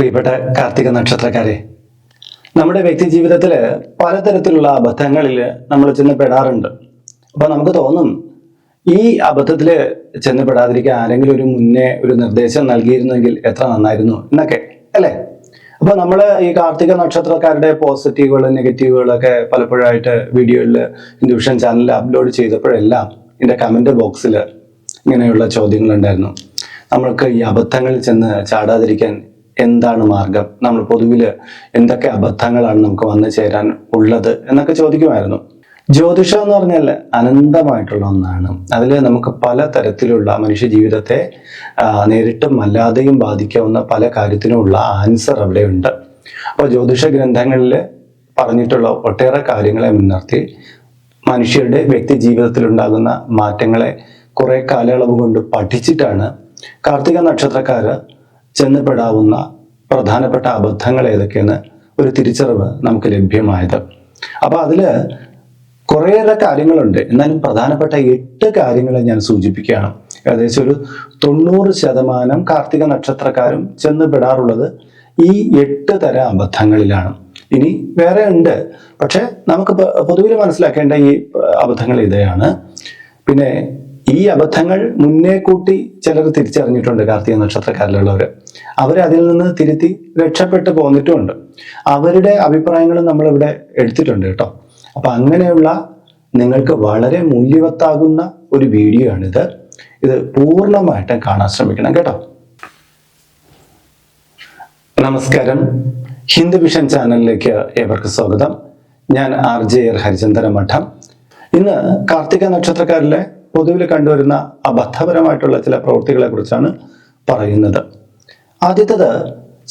പ്രിയപ്പെട്ട കാർത്തിക നക്ഷത്രക്കാരെ നമ്മുടെ വ്യക്തി ജീവിതത്തിൽ പലതരത്തിലുള്ള അബദ്ധങ്ങളിൽ നമ്മൾ ചെന്ന് പെടാറുണ്ട് അപ്പൊ നമുക്ക് തോന്നും ഈ അബദ്ധത്തിൽ ചെന്ന് പെടാതിരിക്കാൻ ആരെങ്കിലും ഒരു മുന്നേ ഒരു നിർദ്ദേശം നൽകിയിരുന്നെങ്കിൽ എത്ര നന്നായിരുന്നു എന്നൊക്കെ അല്ലേ? അപ്പൊ നമ്മൾ ഈ കാർത്തിക നക്ഷത്രക്കാരുടെ പോസിറ്റീവുകൾ നെഗറ്റീവുകളൊക്കെ പലപ്പോഴായിട്ട് വീഡിയോയിൽ ഇൻഡ്യൂഷൻ ചാനലിൽ അപ്ലോഡ് ചെയ്തപ്പോഴെല്ലാം എന്റെ കമന്റ് ബോക്സിൽ ഇങ്ങനെയുള്ള ചോദ്യങ്ങളുണ്ടായിരുന്നു. നമ്മൾക്ക് ഈ അബദ്ധങ്ങളിൽ ചെന്ന് ചാടാതിരിക്കാൻ എന്താണ് മാർഗം? നമ്മൾ പൊതുവിൽ എന്തൊക്കെ അബദ്ധങ്ങളാണ് നമുക്ക് വന്നു ചേരാൻ ഉള്ളത് എന്നൊക്കെ ചോദിക്കുമായിരുന്നു. ജ്യോതിഷം എന്ന് പറഞ്ഞാൽ അനന്തമായിട്ടുള്ള ഒന്നാണ്. അതിൽ നമുക്ക് പല തരത്തിലുള്ള മനുഷ്യ ജീവിതത്തെ നേരിട്ടും അല്ലാതെയും ബാധിക്കാവുന്ന പല കാര്യത്തിനുമുള്ള ആൻസർ അവിടെയുണ്ട്. അപ്പോൾ ജ്യോതിഷ ഗ്രന്ഥങ്ങളിൽ പറഞ്ഞിട്ടുള്ള ഒട്ടേറെ കാര്യങ്ങളെ മുൻനിർത്തി മനുഷ്യരുടെ വ്യക്തി ജീവിതത്തിൽ ഉണ്ടാകുന്ന മാറ്റങ്ങളെ കുറേ കാലയളവ് കൊണ്ട് പഠിച്ചിട്ടാണ് കാർത്തിക നക്ഷത്രക്കാര് ചെന്നപ്പെടാവുന്ന പ്രധാനപ്പെട്ട അബദ്ധങ്ങൾ ഏതൊക്കെയെന്ന് ഒരു തിരിച്ചറിവ് നമുക്ക് ലഭ്യമായത്. അപ്പൊ അതിൽ കുറേയേറെ കാര്യങ്ങളുണ്ട്. എന്നാലും പ്രധാനപ്പെട്ട എട്ട് കാര്യങ്ങളെ ഞാൻ സൂചിപ്പിക്കുകയാണ്. ഏകദേശം ഒരു തൊണ്ണൂറ് ശതമാനം കാർത്തിക നക്ഷത്രക്കാരും ചെന്ന് പെടാറുള്ളത് ഈ എട്ട് തര അബദ്ധങ്ങളിലാണ്. ഇനി വേറെ ഉണ്ട്. പക്ഷെ നമുക്ക് പൊതുവിൽ മനസ്സിലാക്കേണ്ട ഈ അബദ്ധങ്ങൾ ഇതയാണ് പിന്നെ ഈ അബദ്ധങ്ങൾ മുന്നേ കൂട്ടി ചിലർ തിരിച്ചറിഞ്ഞിട്ടുണ്ട് കാർത്തിക നക്ഷത്രക്കാരിലുള്ളവർ അവർ അതിൽ നിന്ന് തിരുത്തി രക്ഷപ്പെട്ടു പോന്നിട്ടുമുണ്ട്. അവരുടെ അഭിപ്രായങ്ങളും നമ്മളിവിടെ എടുത്തിട്ടുണ്ട് കേട്ടോ. അപ്പൊ അങ്ങനെയുള്ള നിങ്ങൾക്ക് വളരെ മൂല്യവത്താകുന്ന ഒരു വീഡിയോ ആണിത് ഇത് പൂർണമായിട്ടും കാണാൻ ശ്രമിക്കണം കേട്ടോ. നമസ്കാരം. ഹിന്ദു വിഷൻ ചാനലിലേക്ക് ഏവർക്ക് സ്വാഗതം. ഞാൻ ആർ ജെ ആർ ഹരിചന്ദ്ര മഠം ഇന്ന് കാർത്തിക നക്ഷത്രക്കാരിലെ പൊതുവിൽ കണ്ടുവരുന്ന അബദ്ധപരമായിട്ടുള്ള ചില പ്രവൃത്തികളെ കുറിച്ചാണ് പറയുന്നത്. ആദ്യത്തത്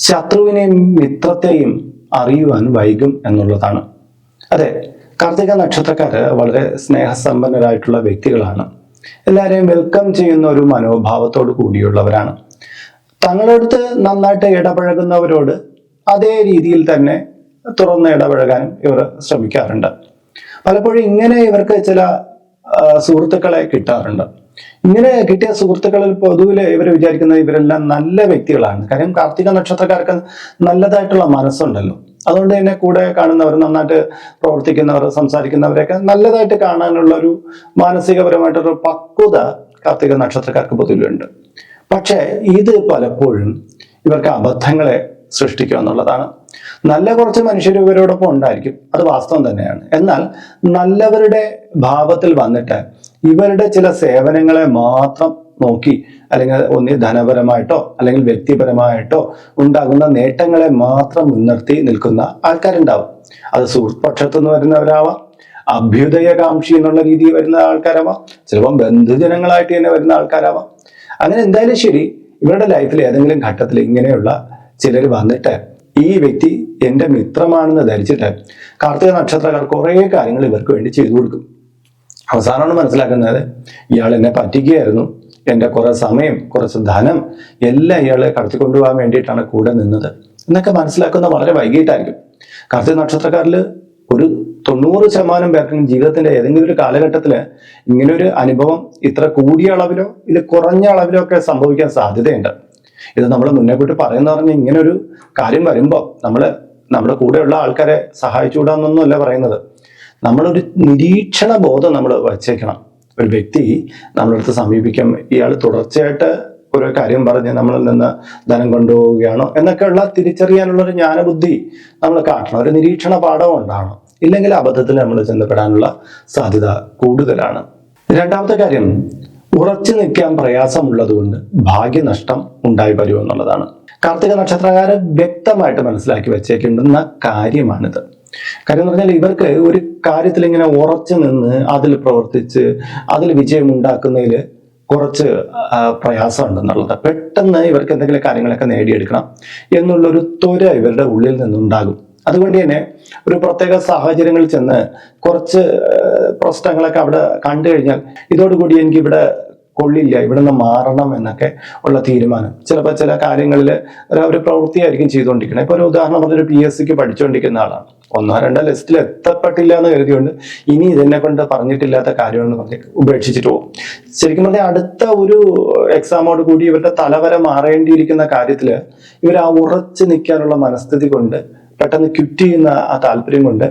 ശത്രുവിനെയും മിത്രത്തെയും അറിയുവാൻ വൈകും എന്നുള്ളതാണ്. അതെ കാർത്തിക നക്ഷത്രക്കാര് വളരെ സ്നേഹസമ്പന്നരായിട്ടുള്ള വ്യക്തികളാണ്. എല്ലാവരെയും വെൽക്കം ചെയ്യുന്ന ഒരു മനോഭാവത്തോട് കൂടിയുള്ളവരാണ്. തങ്ങളടുത്ത് നന്നായിട്ട് ഇടപഴകുന്നവരോട് അതേ രീതിയിൽ തന്നെ തുറന്ന് ഇടപഴകാനും ഇവർ ശ്രമിക്കാറുണ്ട്. പലപ്പോഴും ഇങ്ങനെ ഇവർക്ക് ചില സുഹൃത്തുക്കളെ കിട്ടാറുണ്ട്. ഇങ്ങനെ കിട്ടിയ സുഹൃത്തുക്കളിൽ പൊതുവിൽ ഇവർ വിചാരിക്കുന്നത് ഇവരെല്ലാം നല്ല വ്യക്തികളാണ്. കാര്യം കാർത്തിക നക്ഷത്രക്കാർക്ക് നല്ലതായിട്ടുള്ള മനസ്സുണ്ടല്ലോ. അതുകൊണ്ട് തന്നെ കൂടെ കാണുന്നവർ നന്നായിട്ട് പ്രവർത്തിക്കുന്നവർ സംസാരിക്കുന്നവരെയൊക്കെ നല്ലതായിട്ട് കാണാനുള്ള ഒരു മാനസികപരമായിട്ടൊരു പക്വത കാർത്തിക നക്ഷത്രക്കാർക്ക് പൊതുവിലുണ്ട്. പക്ഷേ ഇത് പലപ്പോഴും ഇവർക്ക് അബദ്ധങ്ങളെ സൃഷ്ടിക്കുക എന്നുള്ളതാണ് നല്ല കുറച്ച് മനുഷ്യർ ഇവരോടൊപ്പം ഉണ്ടായിരിക്കും. അത് വാസ്തവം തന്നെയാണ്. എന്നാൽ നല്ലവരുടെ ഭാവത്തിൽ വന്നിട്ട് ഇവരുടെ ചില സേവനങ്ങളെ മാത്രം നോക്കി അല്ലെങ്കിൽ ഒന്നി ധനപരമായിട്ടോ അല്ലെങ്കിൽ വ്യക്തിപരമായിട്ടോ ഉണ്ടാകുന്ന നേട്ടങ്ങളെ മാത്രം മുൻനിർത്തി നിൽക്കുന്ന ആൾക്കാരുണ്ടാവും. അത് സുഹൃത്പക്ഷത്തു നിന്ന് വരുന്നവരാവാം അഭ്യുദയകാംക്ഷി എന്നുള്ള രീതിയിൽ വരുന്ന ആൾക്കാരാവാം ചിലപ്പം ബന്ധുജനങ്ങളായിട്ട് തന്നെ വരുന്ന ആൾക്കാരാവാം. അങ്ങനെ എന്തായാലും ശരി ഇവരുടെ ലൈഫിൽ ഏതെങ്കിലും ഘട്ടത്തിൽ ഇങ്ങനെയുള്ള ചിലർ വന്നിട്ട് ഈ വ്യക്തി എന്റെ മിത്രമാണെന്ന് ധരിച്ചിട്ട് കാർത്തിക നക്ഷത്രക്കാർ കുറേ കാര്യങ്ങൾ ഇവർക്ക് വേണ്ടി ചെയ്തു കൊടുക്കും. അവസാനമാണ് മനസ്സിലാക്കുന്നത് ഇയാൾ എന്നെ പറ്റിക്കുകയായിരുന്നു. എന്റെ കുറേ സമയം കുറച്ച് ധനം എല്ലാം ഇയാളെ കടത്തിക്കൊണ്ടുപോകാൻ വേണ്ടിയിട്ടാണ് കൂടെ നിന്നത്. എന്നൊക്കെ മനസ്സിലാക്കുന്ന വളരെ വൈകിട്ടായിരിക്കും. കാർത്തിക നക്ഷത്രക്കാരിൽ ഒരു തൊണ്ണൂറ് ശതമാനം പേർക്കും ജീവിതത്തിന്റെ ഏതെങ്കിലും ഒരു കാലഘട്ടത്തിൽ ഇങ്ങനെ ഒരു അനുഭവം ഇത്ര കൂടിയ അളവിലോ ഇല്ല കുറഞ്ഞ അളവിലോ ഒക്കെ സംഭവിക്കാൻ സാധ്യതയുണ്ട്. ഇത് നമ്മൾ മുന്നേ പോയിട്ട് പറയുന്ന പറഞ്ഞ ഇങ്ങനെ ഒരു കാര്യം വരുമ്പോൾ നമ്മൾ നമ്മുടെ കൂടെയുള്ള ആൾക്കാരെ സഹായിച്ചുകൂടാന്നൊന്നുമല്ല പറയുന്നത്. നമ്മളൊരു നിരീക്ഷണ ബോധം നമ്മൾ വച്ചേക്കണം. ഒരു വ്യക്തി നമ്മളടുത്ത് സമീപിക്കാം ഇയാൾ തുടർച്ചയായിട്ട് ഒരു കാര്യം പറഞ്ഞ് നമ്മളിൽ നിന്ന് ധനം കൊണ്ടുപോവുകയാണോ എന്നൊക്കെയുള്ള തിരിച്ചറിയാനുള്ള ഒരു ജ്ഞാനബുദ്ധി നമ്മൾ കാട്ടണം. ഒരു നിരീക്ഷണ പാഠവും ഉണ്ടാവണം. ഇല്ലെങ്കിൽ അബദ്ധത്തിൽ നമ്മൾ ചെന്നപ്പെടാനുള്ള സാധ്യത കൂടുതലാണ്. രണ്ടാമത്തെ കാര്യം ഉറച്ചു നിൽക്കാൻ പ്രയാസമുള്ളത് കൊണ്ട് ഭാഗ്യനഷ്ടം ഉണ്ടായി വരും എന്നുള്ളതാണ്. കാർത്തിക നക്ഷത്രകാരൻ വ്യക്തമായിട്ട് മനസ്സിലാക്കി വെച്ചേക്കേണ്ടുന്ന കാര്യമാണിത്. കാര്യം എന്ന് പറഞ്ഞാൽ ഇവർക്ക് ഒരു കാര്യത്തിൽ ഇങ്ങനെ ഉറച്ചു നിന്ന് അതിൽ പ്രവർത്തിച്ച് അതിൽ വിജയം ഉണ്ടാക്കുന്നതിൽ കുറച്ച് ആ, പ്രയാസമുണ്ടെന്നുള്ളത്. പെട്ടെന്ന് ഇവർക്ക് എന്തെങ്കിലും കാര്യങ്ങളൊക്കെ നേടിയെടുക്കണം എന്നുള്ളൊരു ത്വര ഇവരുടെ ഉള്ളിൽ നിന്നുണ്ടാകും. അതുകൊണ്ട് തന്നെ ഒരു പ്രത്യേക സാഹചര്യങ്ങളിൽ ചെന്ന് കുറച്ച് പ്രശ്നങ്ങളൊക്കെ അവിടെ കണ്ടു കഴിഞ്ഞാൽ ഇതോടുകൂടി എനിക്ക് ഇവിടെ കൊള്ളില്ല ഇവിടെ നിന്ന് മാറണം എന്നൊക്കെ ഉള്ള തീരുമാനം. ചിലപ്പോൾ ചില കാര്യങ്ങളിൽ അവർ പ്രവൃത്തിയായിരിക്കും ചെയ്തുകൊണ്ടിരിക്കുന്നത്. ഇപ്പോൾ ഒരു ഉദാഹരണം പറഞ്ഞൊരു പി എസ് സിക്ക് പഠിച്ചുകൊണ്ടിരിക്കുന്ന ആളാണ്. ഒന്നോ രണ്ടോ ലിസ്റ്റിൽ എത്തപ്പെട്ടില്ല എന്ന് കരുതിയുകൊണ്ട് ഇനി ഇതിനെ കൊണ്ട് പറഞ്ഞിട്ടില്ലാത്ത കാര്യമെന്ന് പറഞ്ഞ് ഉപേക്ഷിച്ചിട്ട് പോകും. ശരിക്കും പറഞ്ഞാൽ അടുത്ത ഒരു എക്സാമോട് കൂടി ഇവരുടെ തലവര മാറേണ്ടിയിരിക്കുന്ന കാര്യത്തിൽ ഇവർ ആ ഉറച്ചു നിൽക്കാനുള്ള മനസ്ഥിതി കൊണ്ട് പെട്ടെന്ന് ക്വിറ്റ് ചെയ്യുന്ന ആ താല്പര്യം കൊണ്ട്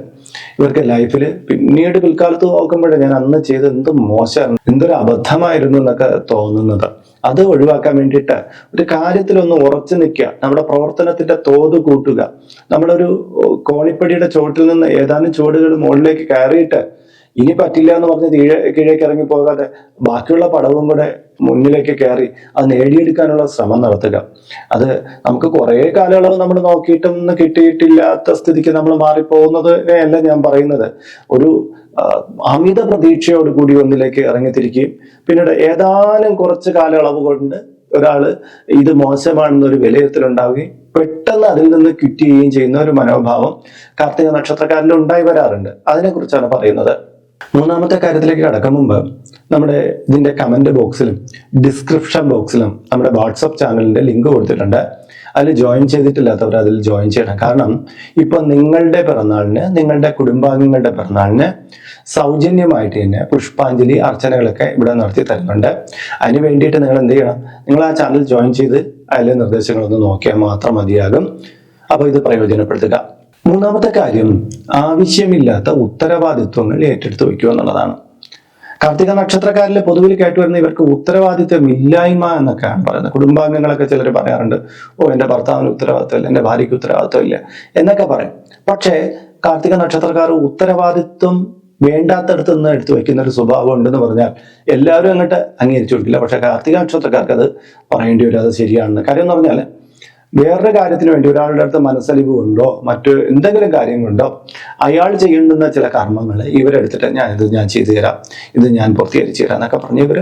ഇവർക്ക് ലൈഫിൽ പിന്നീട് പിൽക്കാലത്ത് നോക്കുമ്പോഴേ ഞാൻ അന്ന് ചെയ്ത് എന്ത് മോശമായിരുന്നു എന്തൊരു അബദ്ധമായിരുന്നു എന്നൊക്കെ തോന്നുന്നത്. അത് ഒഴിവാക്കാൻ വേണ്ടിയിട്ട് ഒരു കാര്യത്തിലൊന്ന് ഉറച്ചു നിൽക്കുക നമ്മുടെ പ്രവർത്തനത്തിന്റെ തോത് കൂട്ടുക. നമ്മളൊരു കോണിപ്പടിയുടെ ചുവട്ടിൽ നിന്ന് ഏതാനും ചുവടുകൾ മുകളിലേക്ക് കയറിയിട്ട് ഇനി പറ്റില്ല എന്ന് പറഞ്ഞ് തീഴെ കീഴേക്ക് ഇറങ്ങി പോകാതെ ബാക്കിയുള്ള പടവും കൂടെ മുന്നിലേക്ക് കയറി അത് നേടിയെടുക്കാനുള്ള ശ്രമം നടത്തുക. അത് നമുക്ക് കുറേ കാലയളവ് നമ്മൾ നോക്കിയിട്ടൊന്നും കിട്ടിയിട്ടില്ലാത്ത സ്ഥിതിക്ക് നമ്മൾ മാറിപ്പോകുന്നത് അല്ല ഞാൻ പറയുന്നത്. ഒരു അമിത പ്രതീക്ഷയോട് കൂടി ഒന്നിലേക്ക് ഇറങ്ങിത്തിരിക്കുകയും പിന്നീട് ഏതാനും കുറച്ച് കാലയളവ് കൊണ്ട് ഒരാൾ ഇത് മോശമാണെന്നൊരു വിലയിരുത്തലുണ്ടാവുകയും പെട്ടെന്ന് അതിൽ നിന്ന് ക്വിറ്റ് ചെയ്യുന്ന ഒരു മനോഭാവം കാർത്തിക നക്ഷത്രക്കാരിൽ ഉണ്ടായി വരാറുണ്ട്. അതിനെക്കുറിച്ചാണ് പറയുന്നത്. മൂന്നാമത്തെ കാര്യത്തിലേക്ക് കടക്കും മുമ്പ് നമ്മുടെ ഇതിന്റെ കമന്റ് ബോക്സിലും ഡിസ്ക്രിപ്ഷൻ ബോക്സിലും നമ്മുടെ വാട്സപ്പ് ചാനലിന്റെ ലിങ്ക് കൊടുത്തിട്ടുണ്ട്. അതിൽ ജോയിൻ ചെയ്തിട്ടില്ലാത്തവർ അതിൽ ജോയിൻ ചെയ്യണം. കാരണം ഇപ്പോൾ നിങ്ങളുടെ പിറന്നാളിന് നിങ്ങളുടെ കുടുംബാംഗങ്ങളുടെ പിറന്നാളിന് സൗജന്യമായിട്ട് തന്നെ പുഷ്പാഞ്ജലി അർച്ചനകളൊക്കെ ഇവിടെ നടത്തി തരുന്നുണ്ട്. അതിന് വേണ്ടിയിട്ട് നിങ്ങൾ എന്ത് ചെയ്യണം? നിങ്ങൾ ആ ചാനൽ ജോയിൻ ചെയ്ത് അതിലെ നിർദ്ദേശങ്ങളൊന്ന് നോക്കിയാൽ മാത്രം മതിയാകും. അപ്പോൾ ഇത് പ്രയോജനപ്പെടുത്തുക. മൂന്നാമത്തെ കാര്യം ആവശ്യമില്ലാത്ത ഉത്തരവാദിത്വങ്ങൾ ഏറ്റെടുത്ത് വയ്ക്കുക എന്നുള്ളതാണ്. കാർത്തിക നക്ഷത്രക്കാരിൽ പൊതുവിൽ കേട്ടുവരുന്ന ഇവർക്ക് ഉത്തരവാദിത്വം ഇല്ലായ്മ എന്നൊക്കെയാണ് പറയുന്നത്. കുടുംബാംഗങ്ങളൊക്കെ ചിലർ പറയാറുണ്ട് ഓ എന്റെ ഭർത്താവിന് ഉത്തരവാദിത്വമില്ല എന്റെ ഭാര്യയ്ക്ക് ഉത്തരവാദിത്വമില്ല എന്നൊക്കെ പറയും. പക്ഷേ കാർത്തിക നക്ഷത്രക്കാർ ഉത്തരവാദിത്വം വേണ്ടാത്തടത്ത് നിന്ന് എടുത്തു വെക്കുന്ന ഒരു സ്വഭാവം ഉണ്ടെന്ന് പറഞ്ഞാൽ എല്ലാവരും അങ്ങോട്ട് അംഗീകരിച്ചു കൊടുക്കില്ല. പക്ഷേ കാർത്തിക നക്ഷത്രക്കാർക്ക് അത് പറയേണ്ടി വരും അത് ശരിയാണെന്ന്. കാര്യം എന്ന് പറഞ്ഞാൽ വേറൊരു കാര്യത്തിന് വേണ്ടി ഒരാളുടെ അടുത്ത് മനസ്സലിവ് കൊണ്ടോ മറ്റു എന്തെങ്കിലും കാര്യം കൊണ്ടോ അയാൾ ചെയ്യേണ്ടുന്ന ചില കർമ്മങ്ങൾ ഇവരെടുത്തിട്ട് ഞാൻ ഇത് ഞാൻ ചെയ്തു തരാം. ഇത് ഞാൻ പൂർത്തീകരിച്ചു തരാം എന്നൊക്കെ പറഞ്ഞ് ഇവർ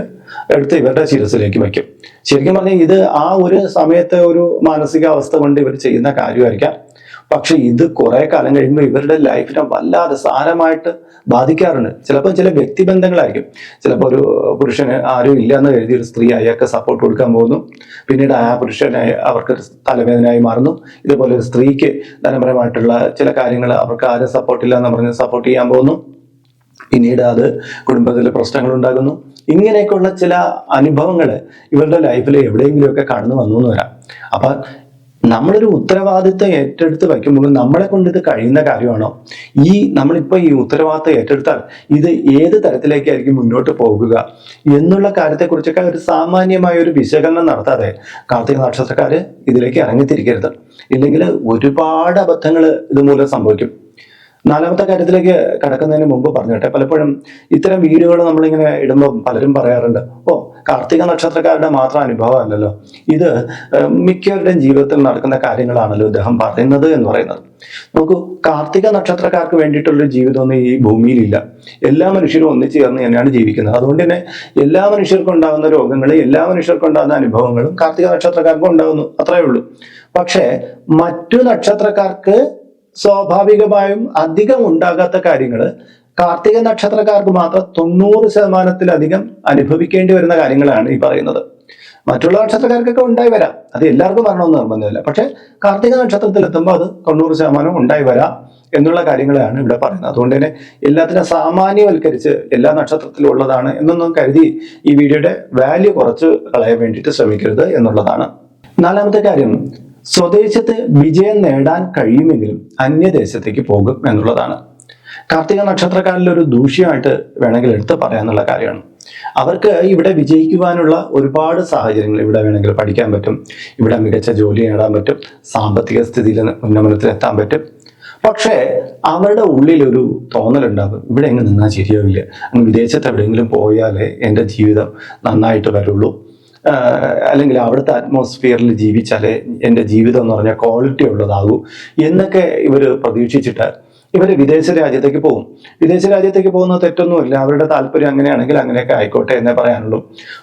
എടുത്ത് ഇവരുടെ ശിരസിലേക്ക് വയ്ക്കും. ശരിക്കും പറഞ്ഞാൽ ഇത് ആ ഒരു സമയത്തെ ഒരു മാനസികാവസ്ഥ കൊണ്ട് ഇവർ ചെയ്യുന്ന കാര്യമായിരിക്കാം. പക്ഷെ ഇത് കുറെ കാലം കഴിയുമ്പോൾ ഇവരുടെ ലൈഫിനെ വല്ലാതെ സാരമായിട്ട് ബാധിക്കാറുണ്ട്. ചിലപ്പോൾ ചില വ്യക്തിബന്ധങ്ങളായിരിക്കും. ചിലപ്പോൾ ഒരു പുരുഷന് ആരും ഇല്ല എന്ന് കരുതി ഒരു സ്ത്രീ അയാൾക്ക് സപ്പോർട്ട് കൊടുക്കാൻ പോകുന്നു. പിന്നീട് ആ പുരുഷനായി അവർക്ക് തലവേദനയായി മാറുന്നു. ഇതുപോലെ ഒരു സ്ത്രീക്ക് ധനപരമായിട്ടുള്ള ചില കാര്യങ്ങൾ അവർക്ക് ആരും സപ്പോർട്ട് ഇല്ല എന്ന് പറഞ്ഞ് സപ്പോർട്ട് ചെയ്യാൻ പോകുന്നു. പിന്നീട് അത് കുടുംബത്തിൽ പ്രശ്നങ്ങൾ ഉണ്ടാകുന്നു. ഇങ്ങനെയൊക്കെയുള്ള ചില അനുഭവങ്ങൾ ഇവരുടെ ലൈഫിൽ എവിടെയെങ്കിലുമൊക്കെ കടന്നു വന്നു എന്ന് വരാം. അപ്പൊ നമ്മളൊരു ഉത്തരവാദിത്തം ഏറ്റെടുത്ത് വയ്ക്കുമ്പോൾ നമ്മളെ കൊണ്ട് ഇത് കഴിയുന്ന കാര്യമാണോ? ഈ നമ്മളിപ്പോൾ ഈ ഉത്തരവാദിത്തം ഏറ്റെടുത്താൽ ഇത് ഏത് തരത്തിലേക്കായിരിക്കും മുന്നോട്ട് പോകുക എന്നുള്ള കാര്യത്തെക്കുറിച്ചൊക്കെ ഒരു സാമാന്യമായ ഒരു വിശകലനം നടത്താതെ കാർത്തിക നക്ഷത്രക്കാര് ഇതിലേക്ക് ഇറങ്ങിത്തിരിക്കരുത്. ഇല്ലെങ്കിൽ ഒരുപാട് അബദ്ധങ്ങൾ ഇതുമൂലം സംഭവിക്കും. നാലാമത്തെ കാര്യത്തിലേക്ക് കടക്കുന്നതിന് മുമ്പ് പറഞ്ഞോട്ടെ. പലപ്പോഴും ഇത്തരം വീഡിയോകൾ നമ്മളിങ്ങനെ ഇടുമ്പോൾ പലരും പറയാറുണ്ട്. ഓ കാർത്തിക നക്ഷത്രക്കാരുടെ മാത്രം അനുഭവമല്ലല്ലോ. ഇത് മിക്കവരുടെയും ജീവിതത്തിൽ നടക്കുന്ന കാര്യങ്ങളാണല്ലോ ഇദ്ദേഹം പറയുന്നത് എന്ന് പറയുന്നത്. നോക്കൂ കാർത്തിക നക്ഷത്രക്കാർക്ക് വേണ്ടിയിട്ടുള്ളൊരു ജീവിതമൊന്നും ഈ ഭൂമിയിലില്ല. എല്ലാ മനുഷ്യരും ഒന്നിച്ചു ചേർന്ന് തന്നെയാണ് ജീവിക്കുന്നത്. അതുകൊണ്ട് തന്നെ എല്ലാ മനുഷ്യർക്കും ഉണ്ടാകുന്ന രോഗങ്ങൾ എല്ലാ മനുഷ്യർക്കും ഉണ്ടാകുന്ന അനുഭവങ്ങളും കാർത്തിക നക്ഷത്രക്കാർക്കും ഉണ്ടാകുന്നു. അത്രയേ ഉള്ളൂ. പക്ഷേ മറ്റു നക്ഷത്രക്കാർക്ക് സ്വാഭാവികമായും അധികം ഉണ്ടാകാത്ത കാര്യങ്ങൾ കാർത്തിക നക്ഷത്രക്കാർക്ക് മാത്രം തൊണ്ണൂറ് ശതമാനത്തിലധികം അനുഭവിക്കേണ്ടി വരുന്ന കാര്യങ്ങളാണ് ഈ പറയുന്നത്. മറ്റുള്ള നക്ഷത്രക്കാർക്കൊക്കെ ഉണ്ടായി വരാം. അത് എല്ലാവർക്കും വരണമെന്ന് നിർബന്ധമില്ല. പക്ഷെ കാർത്തിക നക്ഷത്രത്തിൽ എത്തുമ്പോൾ അത് തൊണ്ണൂറ് ശതമാനം ഉണ്ടായി വരാം എന്നുള്ള കാര്യങ്ങളാണ് ഇവിടെ പറയുന്നത്. അതുകൊണ്ട് തന്നെ എല്ലാത്തിനും സാമാന്യവൽക്കരിച്ച് എല്ലാ നക്ഷത്രത്തിലും ഉള്ളതാണ് എന്നൊന്നും കരുതി ഈ വീഡിയോയുടെ വാല്യൂ കുറച്ച് കളയാൻ വേണ്ടിയിട്ട് ശ്രമിക്കരുത് എന്നുള്ളതാണ്. നാലാമത്തെ കാര്യം സ്വദേശത്ത് വിജയം നേടാൻ കഴിയുമെങ്കിലും അന്യദേശത്തേക്ക് പോകും എന്നുള്ളതാണ്. കാർത്തിക നക്ഷത്രക്കാരിൽ ഒരു ദൂഷ്യമായിട്ട് വേണമെങ്കിൽ എടുത്ത് പറയാനുള്ള കാര്യമാണ്. അവർക്ക് ഇവിടെ വിജയിക്കുവാനുള്ള ഒരുപാട് സാഹചര്യങ്ങൾ ഇവിടെ വേണമെങ്കിൽ പഠിക്കാൻ പറ്റും. ഇവിടെ മികച്ച ജോലി നേടാൻ പറ്റും. സാമ്പത്തിക സ്ഥിതിയിൽ ഉന്നമനത്തിലെത്താൻ പറ്റും. പക്ഷേ അവരുടെ ഉള്ളിലൊരു തോന്നലുണ്ടാകും. ഇവിടെ എങ്ങനെ നിന്നാൽ ശരിയാവില്ല. വിദേശത്ത് എവിടെയെങ്കിലും പോയാലേ എന്റെ ജീവിതം നന്നായിട്ട് വരുള്ളൂ. അല്ലെങ്കിൽ അവിടുത്തെ അറ്റ്മോസ്ഫിയറിൽ ജീവിച്ചാലേ എന്റെ ജീവിതം എന്ന് പറഞ്ഞാൽ ക്വാളിറ്റി ഉള്ളതാകൂ എന്നൊക്കെ ഇവർ പ്രതീക്ഷിച്ചിട്ട് ഇവർ വിദേശ രാജ്യത്തേക്ക് പോകും. വിദേശ രാജ്യത്തേക്ക് പോകുന്ന തെറ്റൊന്നുമില്ല. അവരുടെ താല്പര്യം അങ്ങനെയാണെങ്കിൽ അങ്ങനെയൊക്കെ ആയിക്കോട്ടെ എന്നേ പറയാനുള്ളൂ.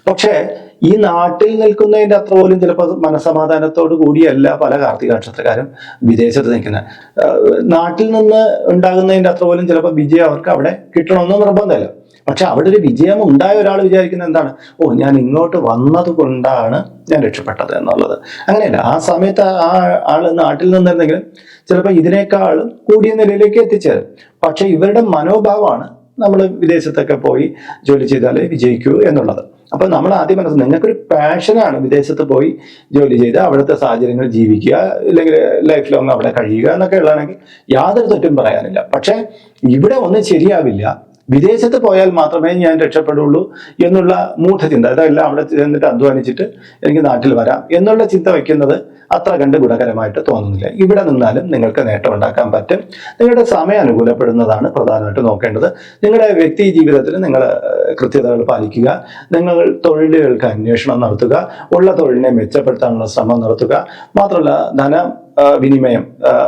പക്ഷേ ഈ നാട്ടിൽ നിൽക്കുന്നതിന്റെ അത്ര പോലും ചിലപ്പോൾ മനസമാധാനത്തോടു കൂടിയല്ല പല കാർത്തിക നക്ഷത്രക്കാരും വിദേശത്ത് നിൽക്കുന്നത്. നാട്ടിൽ നിന്ന് ഉണ്ടാകുന്നതിന്റെ അത്ര പോലും ചിലപ്പോൾ വിജയം അവർക്ക് അവിടെ കിട്ടണമെന്ന് നിർബന്ധമില്ല. പക്ഷെ അവിടെ ഒരു വിജയം ഉണ്ടായ ഒരാൾ വിചാരിക്കുന്നത് എന്താണ്? ഓ ഞാൻ ഇങ്ങോട്ട് വന്നത് കൊണ്ടാണ് ഞാൻ രക്ഷപ്പെട്ടത് എന്നുള്ളത്. അങ്ങനെയല്ല ആ സമയത്ത് ആ ആൾ നാട്ടിൽ നിന്നിരുന്നെങ്കിലും ചിലപ്പോൾ ഇതിനേക്കാൾ കൂടിയ നിലയിലേക്ക് എത്തിച്ചേരും. പക്ഷെ ഇവരുടെ മനോഭാവമാണ് നമ്മൾ വിദേശത്തൊക്കെ പോയി ജോലി ചെയ്താലേ വിജയിക്കൂ എന്നുള്ളത്. അപ്പോൾ നമ്മൾ ആദ്യം മനസ്സിൽ നിങ്ങൾക്കൊരു പാഷനാണ് വിദേശത്ത് പോയി ജോലി ചെയ്ത് അവിടുത്തെ സാഹചര്യങ്ങൾ ജീവിക്കുക അല്ലെങ്കിൽ ലൈഫ് ലോങ് അവിടെ കഴിയുക എന്നൊക്കെ ഉള്ളതാണെങ്കിൽ യാതൊരു തെറ്റും പറയാനില്ല. പക്ഷേ ഇവിടെ ഒന്നും ശരിയാവില്ല. വിദേശത്ത് പോയാൽ മാത്രമേ ഞാൻ രക്ഷപ്പെടുള്ളൂ എന്നുള്ള മൂഢചിന്ത അതല്ല അവിടെ ചെന്നിട്ട് അധ്വാനിച്ചിട്ട് എനിക്ക് നാട്ടിൽ വരാം എന്നുള്ള ചിന്ത വയ്ക്കുന്നത് അത്ര കണ്ട് ഗുണകരമായിട്ട് തോന്നുന്നില്ല. ഇവിടെ നിന്നാലും നിങ്ങൾക്ക് നേട്ടം ഉണ്ടാക്കാൻ പറ്റും. നിങ്ങളുടെ സമയം അനുകൂലപ്പെടുന്നതാണ് പ്രധാനമായിട്ട് നോക്കേണ്ടത്. നിങ്ങളുടെ വ്യക്തി ജീവിതത്തിൽ നിങ്ങൾ കൃത്യതകൾ പാലിക്കുക. നിങ്ങൾ തൊഴിലുകൾക്ക് അന്വേഷണം നടത്തുക. ഉള്ള തൊഴിലിനെ മെച്ചപ്പെടുത്താനുള്ള ശ്രമം നടത്തുക. മാത്രമല്ല ധന വിനിമയം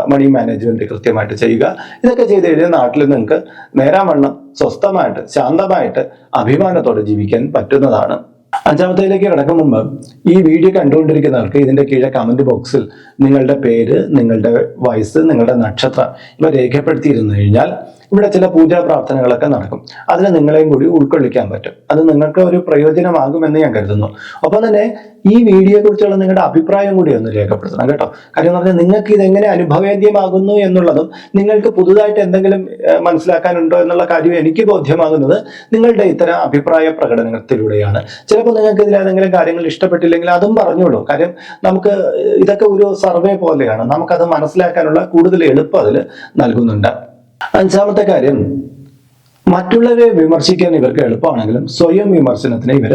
മണി മാനേജ്മെന്റ് കൃത്യമായിട്ട് ചെയ്യുക. ഇതൊക്കെ ചെയ്ത് കഴിഞ്ഞാൽ നാട്ടിൽ നിങ്ങൾക്ക് നേരാവണ്ണം സ്വസ്ഥമായിട്ട് ശാന്തമായിട്ട് അഭിമാനത്തോടെ ജീവിക്കാൻ പറ്റുന്നതാണ്. അഞ്ചാമത്തേലേക്ക് കിടക്കും മുമ്പ് ഈ വീഡിയോ കണ്ടുകൊണ്ടിരിക്കുന്നവർക്ക് ഇതിന്റെ കീഴെ കമന്റ് ബോക്സിൽ നിങ്ങളുടെ പേര് നിങ്ങളുടെ വയസ്സ് നിങ്ങളുടെ നക്ഷത്രം ഇവ രേഖപ്പെടുത്തിയിരുന്നു കഴിഞ്ഞാൽ ഇവിടെ ചില പൂജാ പ്രാർത്ഥനകളൊക്കെ നടക്കും. അതിന് നിങ്ങളെയും കൂടി ഉൾക്കൊള്ളിക്കാൻ പറ്റും. അത് നിങ്ങൾക്ക് ഒരു പ്രയോജനമാകുമെന്ന് ഞാൻ കരുതുന്നു. ഒപ്പം തന്നെ ഈ വീഡിയോയെ കുറിച്ചുള്ള നിങ്ങളുടെ അഭിപ്രായം കൂടി ഒന്ന് രേഖപ്പെടുത്തണം കേട്ടോ. കാര്യം എന്ന് പറഞ്ഞാൽ നിങ്ങൾക്ക് ഇതെങ്ങനെ അനുഭവേദ്യമാകുന്നു എന്നുള്ളതും നിങ്ങൾക്ക് പുതുതായിട്ട് എന്തെങ്കിലും മനസ്സിലാക്കാനുണ്ടോ എന്നുള്ള കാര്യം എനിക്ക് ബോധ്യമാകുന്നത് നിങ്ങളുടെ ഇത്തരം അഭിപ്രായ പ്രകടനത്തിലൂടെയാണ് ചിലപ്പോൾ നിങ്ങൾക്ക് ഇതിൽ ഏതെങ്കിലും കാര്യങ്ങൾ ഇഷ്ടപ്പെട്ടില്ലെങ്കിൽ അതും പറഞ്ഞോളൂ കാര്യം നമുക്ക് ഇതൊക്കെ ഒരു സർവേ പോലെയാണ്. നമുക്കത് മനസ്സിലാക്കാനുള്ള കൂടുതൽ എളുപ്പം അതിൽ നൽകുന്നുണ്ട്. അഞ്ചാമത്തെ കാര്യം മറ്റുള്ളവരെ വിമർശിക്കാൻ ഇവർക്ക് എളുപ്പമാണെങ്കിലും സ്വയം വിമർശനത്തിന് ഇവർ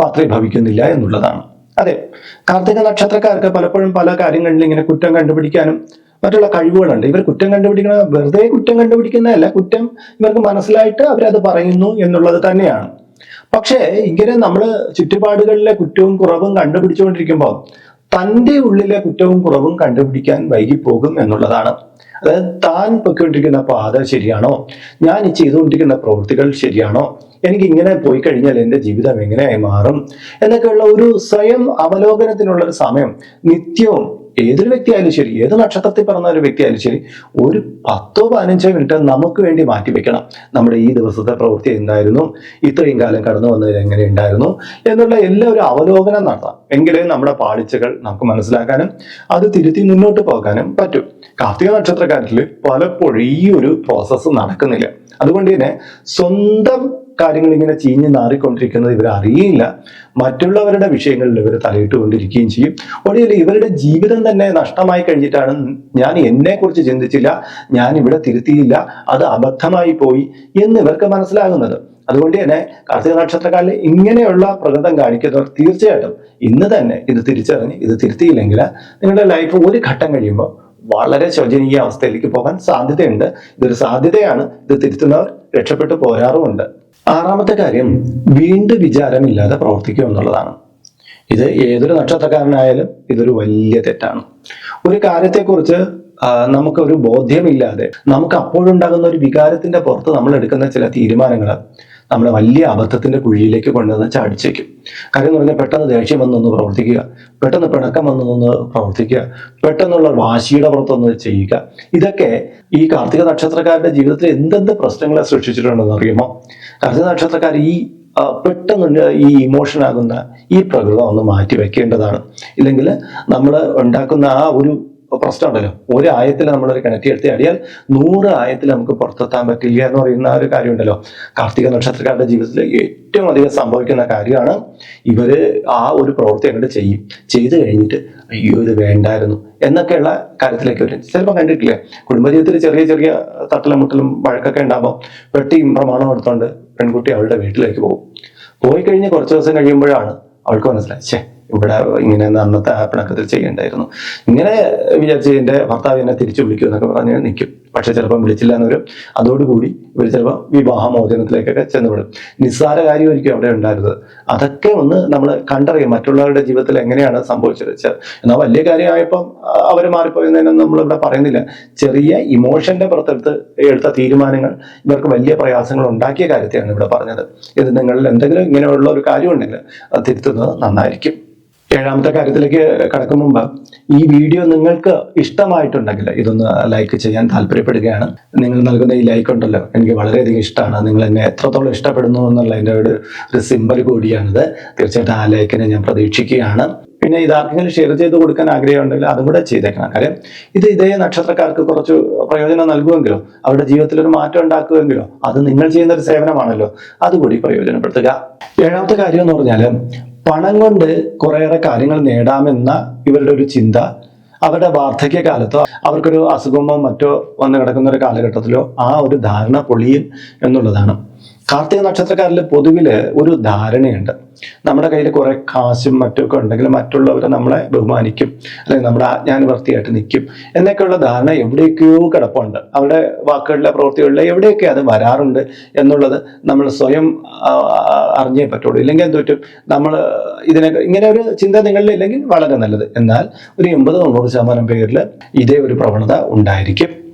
പാത്രീഭവിക്കുന്നില്ല എന്നുള്ളതാണ്. അതെ കാർത്തിക നക്ഷത്രക്കാർക്ക് പലപ്പോഴും പല കാര്യങ്ങളിൽ ഇങ്ങനെ കുറ്റം കണ്ടുപിടിക്കാനും മറ്റുള്ള കഴിവുകളുണ്ട്. ഇവർ കുറ്റം കണ്ടുപിടിക്കുന്ന വെറുതെ കുറ്റം കണ്ടുപിടിക്കുന്നതല്ല കുറ്റം ഇവർക്ക് മനസ്സിലായിട്ട് അവരത് പറയുന്നു എന്നുള്ളത് തന്നെയാണ്. പക്ഷേ ഇങ്ങനെ നമ്മൾ ചുറ്റുപാടുകളിലെ കുറ്റവും കുറവും കണ്ടുപിടിച്ചുകൊണ്ടിരിക്കുമ്പോൾ തന്റെ ഉള്ളിലെ കുറ്റവും കുറവും കണ്ടുപിടിക്കാൻ വൈകിപ്പോകും എന്നുള്ളതാണ്. അതായത് താൻ പൊയ്ക്കൊണ്ടിരിക്കുന്ന പാത ശരിയാണോ? ഞാൻ ഈ ചെയ്തുകൊണ്ടിരിക്കുന്ന പ്രവൃത്തികൾ ശരിയാണോ? എനിക്ക് ഇങ്ങനെ പോയി കഴിഞ്ഞാൽ എന്റെ ജീവിതം എങ്ങനെയായി മാറും? എന്നൊക്കെയുള്ള ഒരു സ്വയം അവലോകനത്തിനുള്ള ഒരു സമയം നിത്യവും ഏതൊരു വ്യക്തിയായാലും ശരി ഏത് നക്ഷത്രത്തിൽ പറഞ്ഞ ഒരു വ്യക്തിയായാലും ശരി ഒരു പത്തോ പതിനഞ്ചോ മിനിറ്റ് നമുക്ക് വേണ്ടി മാറ്റി വെക്കണം. നമ്മുടെ ഈ ദിവസത്തെ പ്രവൃത്തി എന്തായിരുന്നു? ഇത്രയും കാലം കടന്നു വന്നതിൽ എങ്ങനെ ഉണ്ടായിരുന്നു? എന്നുള്ള എല്ലാ ഒരു അവലോകനം നടത്താം. എങ്കിലേ നമ്മുടെ പാളിച്ചകൾ നമുക്ക് മനസ്സിലാക്കാനും അത് തിരുത്തി മുന്നോട്ട് പോകാനും പറ്റും. കാർത്തിക നക്ഷത്രക്കാരിൽ പലപ്പോഴും ഈ ഒരു പ്രോസസ്സ് നടക്കുന്നില്ല. അതുകൊണ്ട് തന്നെ സ്വന്തം കാര്യങ്ങൾ ഇങ്ങനെ ചീഞ്ഞ് നാറിക്കൊണ്ടിരിക്കുന്നത് ഇവർ അറിയില്ല. മറ്റുള്ളവരുടെ വിഷയങ്ങളിൽ ഇവർ തലയിട്ടുകൊണ്ടിരിക്കുകയും ചെയ്യും. ഒടുവിൽ ഇവരുടെ ജീവിതം തന്നെ നഷ്ടമായി കഴിഞ്ഞിട്ടാണ് ഞാൻ എന്നെ കുറിച്ച് ചിന്തിച്ചില്ല ഞാൻ ഇവിടെ തിരുത്തിയില്ല അത് അബദ്ധമായി പോയി എന്ന് ഇവർക്ക് മനസ്സിലാകുന്നത്. അതുകൊണ്ട് തന്നെ കാർത്തിക നക്ഷത്രക്കാരിൽ ഇങ്ങനെയുള്ള പ്രകൃതം കാണിക്കുന്നവർ തീർച്ചയായിട്ടും ഇന്ന് തന്നെ ഇത് തിരിച്ചറിഞ്ഞ് ഇത് തിരുത്തിയില്ലെങ്കിൽ നിങ്ങളുടെ ലൈഫ് ഒരു ഘട്ടം കഴിയുമ്പോൾ വളരെ ശോചനീയ അവസ്ഥയിലേക്ക് പോകാൻ സാധ്യതയുണ്ട്. ഇതൊരു സാധ്യതയാണ്. ഇത് തിരുത്തുന്നവർ രക്ഷപ്പെട്ടു പോരാറുമുണ്ട്. ആറാമത്തെ കാര്യം വീണ്ടും വിചാരമില്ലാതെ പ്രവർത്തിക്കുക എന്നുള്ളതാണ്. ഇത് ഏതൊരു നക്ഷത്രക്കാരനായാലും ഇതൊരു വലിയ തെറ്റാണ്. ഒരു കാര്യത്തെക്കുറിച്ച് നമുക്ക് നമുക്കൊരു ബോധ്യമില്ലാതെ നമുക്ക് അപ്പോഴുണ്ടാകുന്ന ഒരു വികാരത്തിന്റെ പുറത്ത് നമ്മൾ എടുക്കുന്ന ചില തീരുമാനങ്ങൾ നമ്മളെ വലിയ അബദ്ധത്തിന്റെ കുഴിയിലേക്ക് കൊണ്ടുവന്ന് ചാടിച്ചേക്കും കാര്യം എന്ന് പറഞ്ഞാൽ പെട്ടെന്ന് ദേഷ്യം വന്നൊന്ന് പ്രവർത്തിക്കുക. പെട്ടെന്ന് പിണക്കം വന്നൊന്ന് പ്രവർത്തിക്കുക. പെട്ടെന്നുള്ള വാശിയുടെ പുറത്തൊന്ന് ചെയ്യുക. ഇതൊക്കെ ഈ കാർത്തിക നക്ഷത്രക്കാരുടെ ജീവിതത്തിൽ എന്തെന്ത് പ്രശ്നങ്ങളെ സൃഷ്ടിച്ചിട്ടുണ്ടെന്ന് അറിയുമോ? കാർത്തിക നക്ഷത്രക്കാർ ഈ പെട്ടെന്ന് ഈ ഇമോഷൻ ആകുന്ന ഈ പ്രകൃതം ഒന്ന് മാറ്റി വെക്കേണ്ടതാണ് ഇല്ലെങ്കിൽ നമ്മൾ ഉണ്ടാക്കുന്ന ആ ഒരു പ്രശ്നമുണ്ടല്ലോ. ഒരു ആയത്തിൽ നമ്മൾ ഒരു കിണറ്റി എടുത്ത് അടിയാൽ നൂറ് ആയത്തിൽ നമുക്ക് പുറത്തെത്താൻ പറ്റില്ല എന്ന് പറയുന്ന ഒരു കാര്യം ഉണ്ടല്ലോ കാർത്തിക നക്ഷത്രക്കാരുടെ ജീവിതത്തിൽ ഏറ്റവും അധികം സംഭവിക്കുന്ന കാര്യമാണ് ഇവർ ആ ഒരു പ്രവൃത്തി അങ്ങോട്ട് ചെയ്യും. ചെയ്തു കഴിഞ്ഞിട്ട് അയ്യോ ഇത് വേണ്ടായിരുന്നു എന്നൊക്കെയുള്ള കാര്യത്തിലേക്ക് വരും. ചിലപ്പോൾ കണ്ടിട്ടില്ലേ? കുടുംബജീവിതത്തിൽ ചെറിയ ചെറിയ തട്ടലും മുട്ടലും വഴക്കൊക്കെ ഉണ്ടാകുമ്പോൾ പെട്ടിയും പ്രമാണം എടുത്തോണ്ട് പെൺകുട്ടി അവളുടെ വീട്ടിലേക്ക് പോകും. പോയി കഴിഞ്ഞ് കുറച്ച് ദിവസം കഴിയുമ്പോഴാണ് അവൾക്ക് മനസ്സിലായി ഇവിടെ ഇങ്ങനെ അന്നത്തെ പിണക്കത്തിൽ ചെയ്യണ്ടായിരുന്നു. ഇങ്ങനെ വിചാരിച്ച് എന്റെ ഭർത്താവ് എന്നെ തിരിച്ചു വിളിക്കും എന്നൊക്കെ പറഞ്ഞ് നിൽക്കും. പക്ഷെ ചിലപ്പം വിളിച്ചില്ല എന്നവരും അതോടുകൂടി ഇവർ ചിലപ്പോൾ വിവാഹമോചനത്തിലേക്കൊക്കെ ചെന്നുവിടും നിസ്സാര കാര്യമായിരിക്കും അവിടെ ഉണ്ടായിരുന്നത്. അതൊക്കെ ഒന്ന് നമ്മൾ കണ്ടറിയും. മറ്റുള്ളവരുടെ ജീവിതത്തിൽ എങ്ങനെയാണ് സംഭവിച്ചത്. എന്നാൽ വലിയ കാര്യമായപ്പോൾ അവർ നമ്മൾ നമ്മളിവിടെ പറയുന്നില്ല. ചെറിയ ഇമോഷന്റെ പുറത്തെടുത്ത് എടുത്ത തീരുമാനങ്ങൾ ഇവർക്ക് വലിയ പ്രയാസങ്ങൾ ഉണ്ടാക്കിയ കാര്യത്തെയാണ് ഇവിടെ പറഞ്ഞത്. ഇത് നിങ്ങളിൽ എന്തെങ്കിലും ഇങ്ങനെയുള്ള ഒരു കാര്യമുണ്ടെങ്കിൽ അത് തിരുത്തുന്നത് നന്നായിരിക്കും. ഏഴാമത്തെ കാര്യത്തിലേക്ക് കടക്കും മുമ്പ് ഈ വീഡിയോ നിങ്ങൾക്ക് ഇഷ്ടമായിട്ടുണ്ടെങ്കിൽ ഇതൊന്ന് ലൈക്ക് ചെയ്യാൻ താല്പര്യപ്പെടുകയാണ്. നിങ്ങൾ നൽകുന്ന ഈ ലൈക്ക് ഉണ്ടല്ലോ എനിക്ക് വളരെയധികം ഇഷ്ടമാണ്. നിങ്ങൾ എന്നെ എത്രത്തോളം ഇഷ്ടപ്പെടുന്നു എന്നുള്ളതിന്റെ ഒരു ഒരു സിമ്പൽ കൂടിയാണിത്. തീർച്ചയായിട്ടും ആ ലൈക്കിനെ ഞാൻ പ്രതീക്ഷിക്കുകയാണ്. പിന്നെ ഇത് ആർക്കെങ്കിലും ഷെയർ ചെയ്ത് കൊടുക്കാൻ ആഗ്രഹമുണ്ടെങ്കിൽ അതും കൂടെ ചെയ്തേക്കണം. കാര്യം ഇത് ഇതേ നക്ഷത്രക്കാർക്ക് കുറച്ച് പ്രയോജനം നൽകുമെങ്കിലോ അവരുടെ ജീവിതത്തിൽ ഒരു മാറ്റം ഉണ്ടാക്കുമെങ്കിലോ അത് നിങ്ങൾ ചെയ്യുന്ന ഒരു സേവനമാണല്ലോ അതുകൂടി പ്രയോജനപ്പെടുത്തുക. ഏഴാമത്തെ കാര്യം എന്ന് പറഞ്ഞാൽ പണം കൊണ്ട് കുറേയേറെ കാര്യങ്ങൾ നേടാമെന്ന ഇവരുടെ ഒരു ചിന്ത അവരുടെ വാർദ്ധക്യകാലത്തോ അവർക്കൊരു അസുഖമോ മറ്റോ വന്നു കിടക്കുന്ന ഒരു കാലഘട്ടത്തിലോ ആ ഒരു ധാരണ പൊളിയും എന്നുള്ളതാണ്. കാർത്തിക നക്ഷത്രക്കാരിൽ പൊതുവിൽ ഒരു ധാരണയുണ്ട്. നമ്മുടെ കയ്യിൽ കുറെ കാശും മറ്റൊക്കെ ഉണ്ടെങ്കിൽ മറ്റുള്ളവർ നമ്മളെ ബഹുമാനിക്കും അല്ലെങ്കിൽ നമ്മുടെ ആജ്ഞാനുവർത്തിയായിട്ട് നിൽക്കും എന്നൊക്കെയുള്ള ധാരണ എവിടെയൊക്കെയോ കിടപ്പുണ്ട്. അവരുടെ വാക്കുകളിലെ പ്രവൃത്തികളിലെ എവിടെയൊക്കെ അത് വരാറുണ്ട് എന്നുള്ളത് നമ്മൾ സ്വയം അറിഞ്ഞേ പറ്റുള്ളൂ. ഇല്ലെങ്കിൽ എന്ത് പറ്റും? നമ്മൾ ഇതിനെ ഇങ്ങനെ ഒരു ചിന്ത നിങ്ങളിൽ ഇല്ലെങ്കിൽ വളരെ നല്ലത്. എന്നാൽ ഒരു എൺപത് തൊണ്ണൂറ് ശതമാനം പേരിൽ ഇതേ ഒരു പ്രവണത ഉണ്ടായിരിക്കും.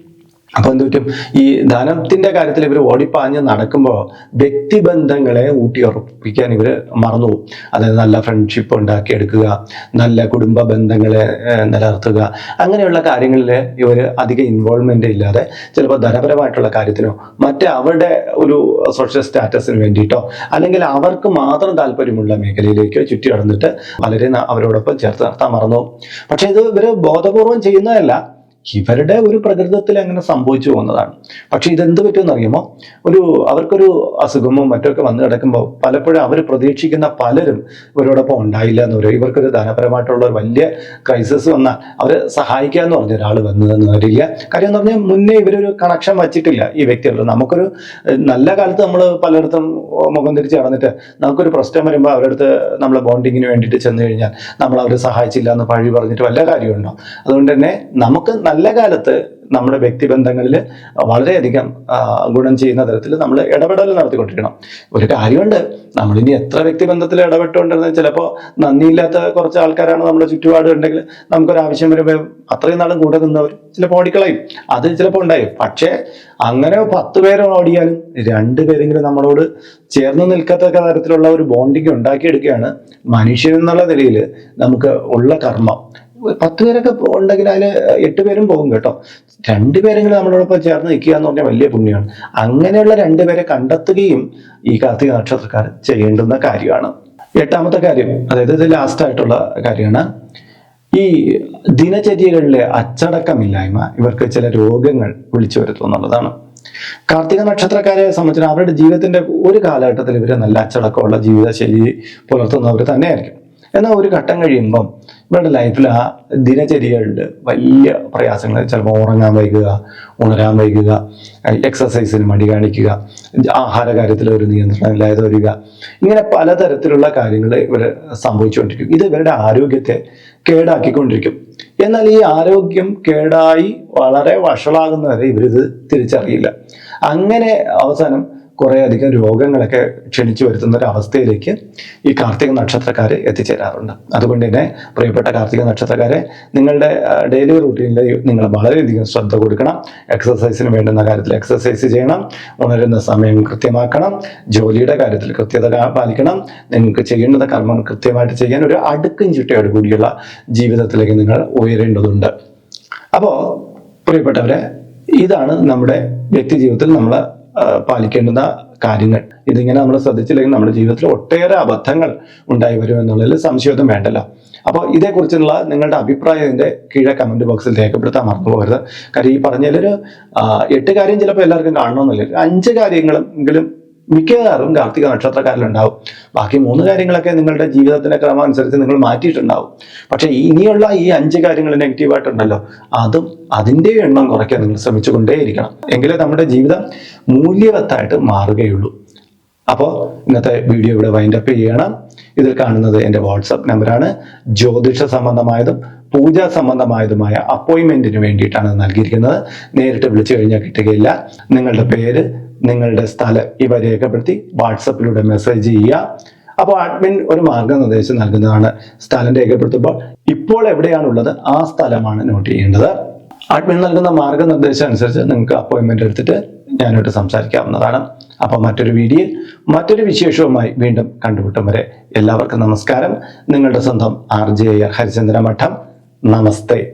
അപ്പൊ എന്ത് പറ്റും? ഈ ധനത്തിന്റെ കാര്യത്തിൽ ഇവർ ഓടിപ്പാഞ്ഞ് നടക്കുമ്പോൾ വ്യക്തിബന്ധങ്ങളെ ഊട്ടിയുറപ്പിക്കാൻ ഇവർ മറന്നുപോകും അതായത് നല്ല ഫ്രണ്ട്ഷിപ്പ് ഉണ്ടാക്കിയെടുക്കുക നല്ല കുടുംബ ബന്ധങ്ങളെ നിലനിർത്തുക. അങ്ങനെയുള്ള കാര്യങ്ങളിൽ ഇവർ അധികം ഇൻവോൾവ്മെന്റ് ഇല്ലാതെ ചിലപ്പോൾ ധനപരമായിട്ടുള്ള കാര്യത്തിനോ മറ്റേ അവരുടെ ഒരു സോഷ്യൽ സ്റ്റാറ്റസിന് വേണ്ടിയിട്ടോ അല്ലെങ്കിൽ അവർക്ക് മാത്രം താല്പര്യമുള്ള മേഖലയിലേക്കോ ചുറ്റി നടന്നിട്ട് പലരെയും അവരോടൊപ്പം ചേർത്ത് നിർത്താൻ മറന്നു പക്ഷെ ഇത് ഇവർ ബോധപൂർവം ചെയ്യുന്നതല്ല. ഇവരുടെ ഒരു പ്രകൃതത്തിൽ അങ്ങനെ സംഭവിച്ചു പോകുന്നതാണ്. പക്ഷെ ഇതെന്ത് പറ്റുമെന്ന് അറിയുമോ? ഒരു അവർക്കൊരു അസുഖമോ മറ്റൊക്കെ വന്നു കിടക്കുമ്പോൾ പലപ്പോഴും അവർ പ്രതീക്ഷിക്കുന്ന പലരും ഇവരോടൊപ്പം ഉണ്ടായില്ല എന്ന് പറയും. ഇവർക്കൊരു ധനപരമായിട്ടുള്ള ഒരു വലിയ ക്രൈസിസ് വന്നാൽ അവരെ സഹായിക്കാന്ന് പറഞ്ഞ ഒരാൾ വന്നതെന്ന് വരില്ല കാര്യം എന്ന് പറഞ്ഞാൽ മുന്നേ ഇവരൊരു കണക്ഷൻ വച്ചിട്ടില്ല ഈ വ്യക്തികളുടെ. നമുക്കൊരു നല്ല കാലത്ത് നമ്മൾ പലയിടത്തും മുഖം തിരിച്ച് നടന്നിട്ട് നമുക്കൊരു പ്രശ്നം വരുമ്പോൾ അവരുടെ അടുത്ത് നമ്മൾ ബോണ്ടിങ്ങിന് വേണ്ടിയിട്ട് ചെന്ന് കഴിഞ്ഞാൽ നമ്മൾ അവരെ സഹായിച്ചില്ല എന്ന് പഴി പറഞ്ഞിട്ട് വല്ല കാര്യമുണ്ടോ? അതുകൊണ്ട് തന്നെ നമുക്ക് നല്ല കാലത്ത് നമ്മുടെ വ്യക്തിബന്ധങ്ങളിൽ വളരെയധികം ഗുണം ചെയ്യുന്ന തരത്തിൽ നമ്മൾ ഇടപെടൽ നടത്തിക്കൊണ്ടിരിക്കണം. ഒരു കാര്യമുണ്ട് നമ്മളിനി എത്ര വ്യക്തിബന്ധത്തിൽ ഇടപെട്ടുകൊണ്ടിരുന്നത് ചിലപ്പോൾ നന്ദിയില്ലാത്ത കുറച്ച് ആൾക്കാരാണ് നമ്മുടെ ചുറ്റുപാട് ഉണ്ടെങ്കിൽ നമുക്കൊരു ആവശ്യം വരുമ്പോൾ അത്രയും നാളും കൂടെ നിന്നവർ ചിലപ്പോൾ ഓടിക്കളയും. അത് ചിലപ്പോൾ ഉണ്ടായി. പക്ഷേ അങ്ങനെ പത്ത് പേരും ഓടിയാലും രണ്ടുപേരെങ്കിലും നമ്മളോട് ചേർന്ന് നിൽക്കത്തക്ക തരത്തിലുള്ള ഒരു ബോണ്ടിങ് ഉണ്ടാക്കിയെടുക്കുകയാണ് മനുഷ്യൻ എന്നുള്ള നിലയിൽ നമുക്ക് ഉള്ള കർമ്മം. പത്ത് പേരൊക്കെ ഉണ്ടെങ്കിൽ അതിൽ എട്ട് പേരും പോകും കേട്ടോ. രണ്ടുപേരെങ്കിലും നമ്മളോടൊപ്പം ചേർന്ന് നിൽക്കുക എന്ന് പറഞ്ഞാൽ വലിയ പുണ്യമാണ്. അങ്ങനെയുള്ള രണ്ടുപേരെ കണ്ടെത്തുകയും ഈ കാർത്തിക നക്ഷത്രക്കാർ ചെയ്യേണ്ടുന്ന കാര്യമാണ്. എട്ടാമത്തെ കാര്യം അതായത് ഇത് ലാസ്റ്റ് ആയിട്ടുള്ള കാര്യമാണ്. ഈ ദിനചര്യകളിലെ അച്ചടക്കമില്ലായ്മ ഇവർക്ക് ചില രോഗങ്ങൾ വിളിച്ചു വരുത്തും എന്നുള്ളതാണ്. കാർത്തിക നക്ഷത്രക്കാരെ സംബന്ധിച്ച് അവരുടെ ജീവിതത്തിന്റെ ഒരു കാലഘട്ടത്തിൽ ഇവർ നല്ല അച്ചടക്കമുള്ള ജീവിതശൈലി പുലർത്തുന്നവർ തന്നെയായിരിക്കും. എന്നാൽ ഒരു ഘട്ടം കഴിയുമ്പം ഇവരുടെ ലൈഫിൽ ആ ദിനചര്യകളിൽ വലിയ പ്രയാസങ്ങൾ ചിലപ്പോൾ ഉറങ്ങാൻ വൈകുക ഉണരാൻ വൈകുക എക്സസൈസിന് മടി കാണിക്കുക ആഹാര കാര്യത്തിൽ ഒരു നിയന്ത്രണം ഇല്ലാതെ വരിക ഇങ്ങനെ പലതരത്തിലുള്ള കാര്യങ്ങൾ ഇവർ സംഭവിച്ചുകൊണ്ടിരിക്കും. ഇത് ഇവരുടെ ആരോഗ്യത്തെ കേടാക്കിക്കൊണ്ടിരിക്കും. എന്നാൽ ഈ ആരോഗ്യം കേടായി വളരെ വഷളാകുന്നവരെ ഇവരിത് തിരിച്ചറിയില്ല. അങ്ങനെ അവസാനം കുറേ അധികം രോഗങ്ങളൊക്കെ ക്ഷണിച്ചു വരുത്തുന്ന ഒരു അവസ്ഥയിലേക്ക് ഈ കാർത്തിക നക്ഷത്രക്കാർ എത്തിച്ചേരാറുണ്ട്. അതുകൊണ്ട് തന്നെ പ്രിയപ്പെട്ട കാർത്തിക നക്ഷത്രക്കാരെ നിങ്ങളുടെ ഡെയിലി റൂട്ടീനിൽ നിങ്ങൾ വളരെയധികം ശ്രദ്ധ കൊടുക്കണം. എക്സസൈസിന് വേണ്ടുന്ന കാര്യത്തിൽ എക്സസൈസ് ചെയ്യണം. ഉണരുന്ന സമയം കൃത്യമാക്കണം. ജോലിയുടെ കാര്യത്തിൽ കൃത്യത പാലിക്കണം. നിങ്ങൾക്ക് ചെയ്യേണ്ടുന്ന കർമ്മം കൃത്യമായിട്ട് ചെയ്യാൻ ഒരു അടുക്കും ചിട്ടയോട് കൂടിയുള്ള ജീവിതത്തിലേക്ക് നിങ്ങൾ ഉയരേണ്ടതുണ്ട്. അപ്പോൾ പ്രിയപ്പെട്ടവരെ ഇതാണ് നമ്മുടെ വ്യക്തി ജീവിതത്തിൽ നമ്മൾ പാലിക്കേണ്ടുന്ന കാര്യങ്ങൾ. ഇതിങ്ങനെ നമ്മൾ ശ്രദ്ധിച്ചില്ലെങ്കിൽ നമ്മുടെ ജീവിതത്തിൽ ഒട്ടേറെ അബദ്ധങ്ങൾ ഉണ്ടായി വരും എന്നുള്ളതിൽ സംശയമൊന്നും വേണ്ടല്ലോ. അപ്പോൾ ഇതേക്കുറിച്ചുള്ള നിങ്ങളുടെ അഭിപ്രായം ഇതിന്റെ കീഴെ കമന്റ് ബോക്സിൽ രേഖപ്പെടുത്താൻ മറന്നു പോകരുത്. കാര്യം ഈ പറഞ്ഞതിലൊരു എട്ട് കാര്യം ചിലപ്പോൾ എല്ലാവർക്കും കാണണമെന്നില്ല. അഞ്ച് കാര്യങ്ങളും എങ്കിലും മിക്കവാറും കാർത്തിക നക്ഷത്രക്കാരിലുണ്ടാവും. ബാക്കി മൂന്ന് കാര്യങ്ങളൊക്കെ നിങ്ങളുടെ ജീവിതത്തിന്റെ ക്രമം അനുസരിച്ച് നിങ്ങൾ മാറ്റിയിട്ടുണ്ടാവും. പക്ഷെ ഇനിയുള്ള ഈ അഞ്ച് കാര്യങ്ങൾ നെഗറ്റീവായിട്ടുണ്ടല്ലോ അതും അതിന്റെ എണ്ണം കുറയ്ക്കാൻ നിങ്ങൾ ശ്രമിച്ചുകൊണ്ടേയിരിക്കണം. എങ്കിലേ നമ്മുടെ ജീവിതം മൂല്യവത്തായിട്ട് മാറുകയുള്ളൂ. അപ്പോൾ ഇന്നത്തെ വീഡിയോ ഇവിടെ വൈൻഡ് അപ്പ് ചെയ്യണം. ഇതിൽ കാണുന്നത് എന്റെ വാട്സപ്പ് നമ്പറാണ് ജ്യോതിഷ സംബന്ധമായതും പൂജാ സംബന്ധമായതുമായ അപ്പോയിൻമെന്റിന് വേണ്ടിയിട്ടാണ് നൽകിയിരിക്കുന്നത്. നേരിട്ട് വിളിച്ചു കഴിഞ്ഞാൽ കിട്ടുകയില്ല. നിങ്ങളുടെ പേര് നിങ്ങളുടെ സ്ഥലം ഇവ രേഖപ്പെടുത്തി വാട്സപ്പിലൂടെ മെസ്സേജ് ചെയ്യുക. അപ്പോൾ അഡ്മിൻ ഒരു മാർഗനിർദ്ദേശം നൽകുന്നതാണ്. സ്ഥലം രേഖപ്പെടുത്തുമ്പോൾ ഇപ്പോൾ എവിടെയാണുള്ളത് ആ സ്ഥലമാണ് നോട്ട് ചെയ്യേണ്ടത്. അഡ്മിൻ നൽകുന്ന മാർഗനിർദ്ദേശം അനുസരിച്ച് നിങ്ങൾക്ക് അപ്പോയിൻമെന്റ് എടുത്തിട്ട് ഞാനോട്ട് സംസാരിക്കാവുന്നതാണ്. അപ്പോൾ മറ്റൊരു വീഡിയോയിൽ മറ്റൊരു വിശേഷവുമായി വീണ്ടും കണ്ടുമുട്ടും വരെ. എല്ലാവർക്കും നമസ്കാരം. നിങ്ങളുടെ സ്വന്തം ആർ ജെ ഹരിചന്ദ്ര മഠം നമസ്തേ.